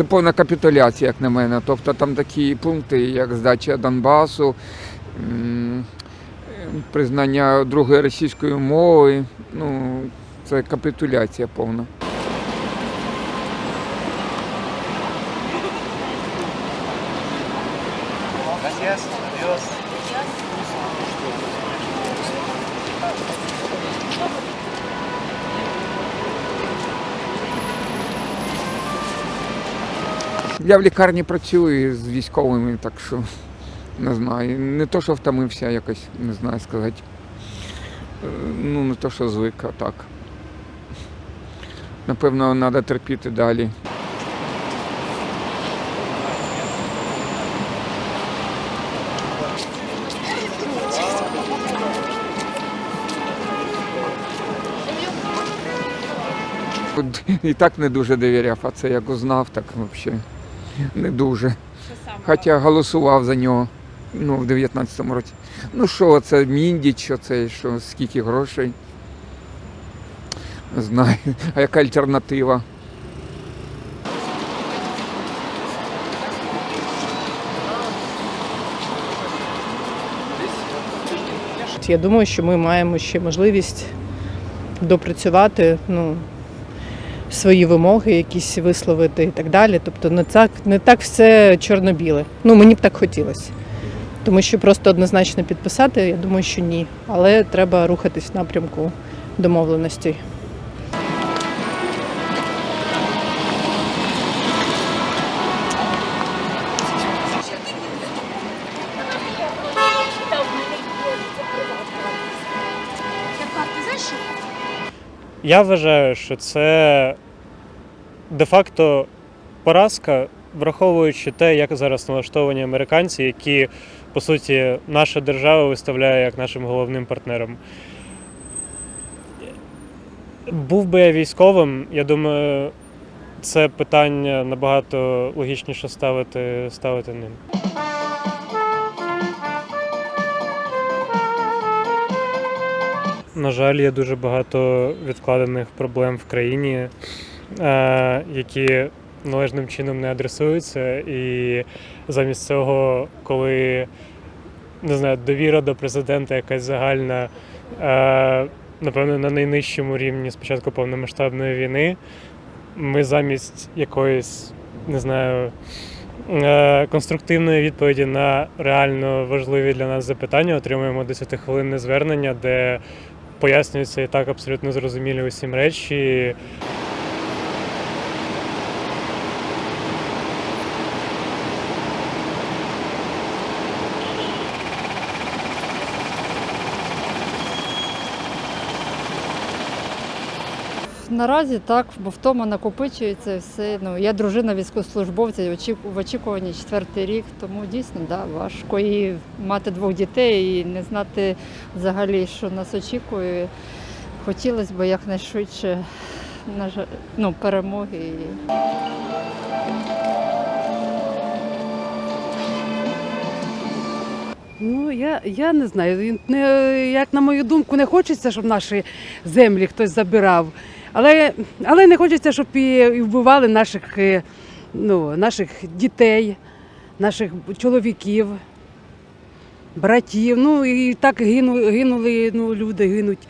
це повна капітуляція, як на мене. Тобто там такі пункти, як здача Донбасу, признання другої російської мови. Ну, це капітуляція повна. Gracias. Я в лікарні працюю з військовими, так що не знаю. Не то, що втомився якось, не знаю сказати. Е, Ну, не то, що звик, а так. Напевно, треба терпіти далі. І так не дуже довіряв, а це як узнав, так взагалі не дуже. Хоча голосував за нього ну, в 19-му році. Ну що, це Міндіч, що це, що скільки грошей. Не знаю. А яка альтернатива? Я думаю, що ми маємо ще можливість допрацювати ну, свої вимоги, якісь висловити і так далі. Тобто не так, не так все чорно-біле. Ну, мені б так хотілося. Тому що просто однозначно підписати, я думаю, що ні. Але треба рухатись в напрямку домовленостей. Я вважаю, що це де-факто поразка, враховуючи те, як зараз налаштовані американці, які, по суті, наша держава виставляє як нашим головним партнером. Був би я військовим, я думаю, це питання набагато логічніше ставити, ставити ним. На жаль, є дуже багато відкладених проблем в країні, е, які належним чином не адресуються. І замість цього, коли не знаю, довіра до президента якась загальна, е, напевно, на найнижчому рівні з початку повномасштабної війни, ми замість якоїсь, не знаю, е, конструктивної відповіді на реально важливі для нас запитання отримуємо 10-хвилинне звернення, де пояснюються і так абсолютно зрозумілі усім речі. Наразі так, бо втома накопичується все. Ну, я дружина військовослужбовця в очікуванні четвертий рік, тому дійсно да, важко і мати двох дітей і не знати взагалі, що нас очікує. Хотілося б якнайшвидше ну, перемоги. Ну, я, я не знаю. Не, як на мою думку, не хочеться, щоб наші землі хтось забирав. Але, але не хочеться, щоб і, вбивали наших, е, ну, наших дітей, наших чоловіків, братів. Ну і так гину, гинули, ну, люди гинуть.